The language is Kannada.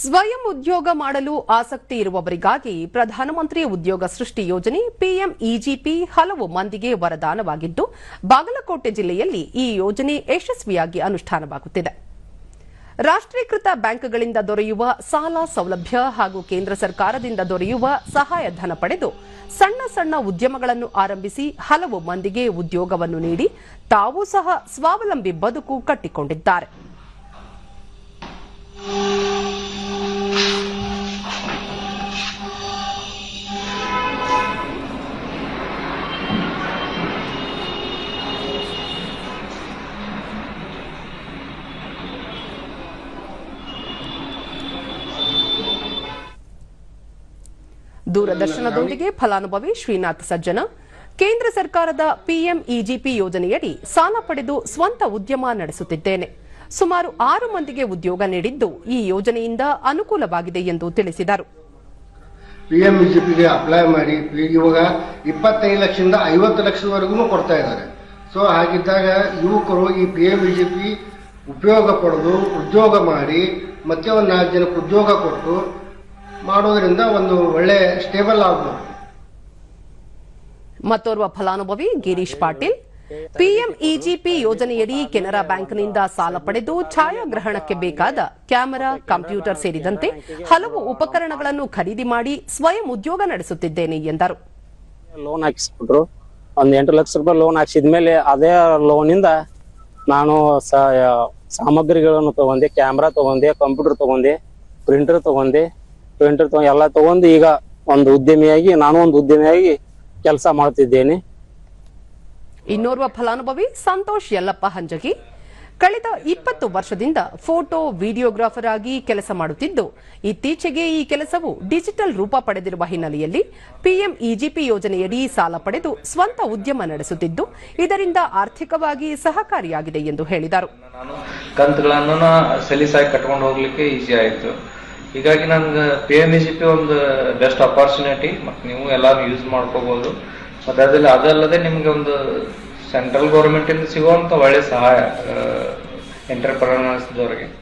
ಸ್ವಯಂ ಉದ್ಯೋಗ ಮಾಡಲು ಆಸಕ್ತಿ ಇರುವವರಿಗಾಗಿ ಪ್ರಧಾನಮಂತ್ರಿ ಉದ್ಯೋಗ ಸೃಷ್ಟಿ ಯೋಜನೆ ಪಿಎಂ ಇಜಿಪಿ ಹಲವು ಮಂದಿಗೆ ವರದಾನವಾಗಿದ್ದು, ಬಾಗಲಕೋಟೆ ಜಿಲ್ಲೆಯಲ್ಲಿ ಈ ಯೋಜನೆ ಯಶಸ್ವಿಯಾಗಿ ಅನುಷ್ಠಾನವಾಗುತ್ತಿದೆ. ರಾಷ್ಟ್ರೀಕೃತ ಬ್ಯಾಂಕ್ಗಳಿಂದ ದೊರೆಯುವ ಸಾಲ ಸೌಲಭ್ಯ ಹಾಗೂ ಕೇಂದ್ರ ಸರ್ಕಾರದಿಂದ ದೊರೆಯುವ ಸಹಾಯಧನ ಪಡೆದು ಸಣ್ಣ ಸಣ್ಣ ಉದ್ಯಮಗಳನ್ನು ಆರಂಭಿಸಿ ಹಲವು ಮಂದಿಗೆ ಉದ್ಯೋಗವನ್ನು ನೀಡಿ ತಾವೂ ಸಹ ಸ್ವಾವಲಂಬಿ ಬದುಕು ಕಟ್ಟಿಕೊಂಡಿದ್ದಾರೆ. ದೂರದರ್ಶನದೊಂದಿಗೆ ಫಲಾನುಭವಿ ಶ್ರೀನಾಥ್ ಸಜ್ಜನ, ಕೇಂದ್ರ ಸರ್ಕಾರದ ಪಿಎಂ ಇಜಿಪಿ ಯೋಜನೆಯಡಿ ಸಾಲ ಪಡೆದು ಸ್ವಂತ ಉದ್ಯಮ ನಡೆಸುತ್ತಿದ್ದೇನೆ. ಸುಮಾರು ಆರು ಮಂದಿಗೆ ಉದ್ಯೋಗ ನೀಡಿದ್ದು ಈ ಯೋಜನೆಯಿಂದ ಅನುಕೂಲವಾಗಿದೆ ಎಂದು ತಿಳಿಸಿದರು. ಪಿ ಎಂ ಜಿ ಪಿಗೆ ಅಪ್ಲೈ ಮಾಡಿ ಇವಾಗ ಇಪ್ಪತ್ತೈದು ಲಕ್ಷದಿಂದ ಐವತ್ತು ಲಕ್ಷದವರೆಗೂ ಕೊಡ್ತಾ ಇದ್ದಾರೆ. ಸೊ ಹಾಗಿದ್ದಾಗ ಯುವಕರು ಈ ಪಿ ಎಂ ಜಿ ಪಿ ಉಪಯೋಗ ಪಡೆದು ಉದ್ಯೋಗ ಮಾಡಿ, ಮತ್ತೆ ಒಂದು ನಾಲ್ಕು ಜನಕ್ಕೆ ಉದ್ಯೋಗ ಕೊಟ್ಟು ಮಾಡೋದ್ರಿಂದ ಒಂದು ಒಳ್ಳೆ ಸ್ಟೇಬಲ್ ಆಗ್ಬೋದು ಮತ್ತೋರ್ವ ಫಲಾನುಭವಿ ಗಿರೀಶ್ ಪಾಟೀಲ್ ಪಿಎಂ ಇಜಿಪಿ ಯೋಜನೆಯಡಿ ಕೆನರಾ ಬ್ಯಾಂಕ್ನಿಂದ ಸಾಲ ಪಡೆದು ಛಾಯಾಗ್ರಹಣಕ್ಕೆ ಬೇಕಾದ ಕ್ಯಾಮೆರಾ ಕಂಪ್ಯೂಟರ್ ಸೇರಿದಂತೆ ಹಲವು ಉಪಕರಣಗಳನ್ನು ಖರೀದಿ ಮಾಡಿ ಸ್ವಯಂ ಉದ್ಯೋಗ ನಡೆಸುತ್ತಿದ್ದೇನೆ ಎಂದರು. ಲೋನ್ ಹಾಕಿಸ್ಬಿಟ್ರು. ಒಂದ್ ಎಂಟು ಲಕ್ಷ ರೂಪಾಯಿ ಲೋನ್ ಹಾಕ್ಸಿದ್ಮೇಲೆ ಅದೇ ಲೋನಿಂದ ನಾನು ಸಾಮಗ್ರಿಗಳನ್ನು ತಗೊಂಡೆ ಕ್ಯಾಮ್ರಾ ತಗೊಂಡೆ ಕಂಪ್ಯೂಟರ್ ತಗೊಂಡೆ ಪ್ರಿಂಟರ್ ತಗೊಂಡೆ. ತಗೊಂಡು ಎಲ್ಲ ತಗೊಂಡು ಈಗ ಒಂದು ಉದ್ಯಮಿಯಾಗಿ ನಾನು ಒಂದು ಉದ್ಯಮಿಯಾಗಿ ಕೆಲಸ ಮಾಡುತ್ತಿದ್ದೇನೆ ಇನ್ನೋರ್ವ ಫಲಾನುಭವಿ ಸಂತೋಷ್ ಯಲ್ಲಪ್ಪ ಹಂಜಗಿ ಕಳೆದ ಇಪ್ಪತ್ತು ವರ್ಷದಿಂದ ಫೋಟೋ ವಿಡಿಯೋಗ್ರಾಫರ್ ಆಗಿ ಕೆಲಸ ಮಾಡುತ್ತಿದ್ದು ಇತ್ತೀಚೆಗೆ ಈ ಕೆಲಸವು ಡಿಜಿಟಲ್ ರೂಪ ಪಡೆದಿರುವ ಹಿನ್ನೆಲೆಯಲ್ಲಿ ಪಿಎಂ ಇಜಿಪಿ ಯೋಜನೆಯಡಿ ಸಾಲ ಪಡೆದು ಸ್ವಂತ ಉದ್ಯಮ ನಡೆಸುತ್ತಿದ್ದು ಇದರಿಂದ ಆರ್ಥಿಕವಾಗಿ ಸಹಕಾರಿಯಾಗಿದೆ ಎಂದು ಹೇಳಿದರು. ನಾನು ಕಂತುಗಳನ್ನು ಸಲೀಸಾಗಿ ಕಟ್ಕೊಂಡು ಹೋಗ್ಲಿಕ್ಕೆ ಈಸಿ ಆಯ್ತು. ಹೀಗಾಗಿ ನನ್ಗೆ ಪಿ ಎಂ ಜಿ ಪಿ ಒಂದು ಬೆಸ್ಟ್ ಅಪಾರ್ಚುನಿಟಿ ಮತ್ತು ನೀವು ಎಲ್ಲರೂ ಯೂಸ್ ಮಾಡ್ಕೋಬಹುದು ಮತ್ತು ಅದ್ರಲ್ಲಿ ಅದಲ್ಲದೆ ನಿಮ್ಗೆ ಒಂದು ಸೆಂಟ್ರಲ್ ಗೌರ್ಮೆಂಟಿಂದ ಸಿಗುವಂತ ಒಳ್ಳೆ ಸಹಾಯ ಎಂಟರ್ಪ್ರನರ್ಸ್ದವ್ರಿಗೆ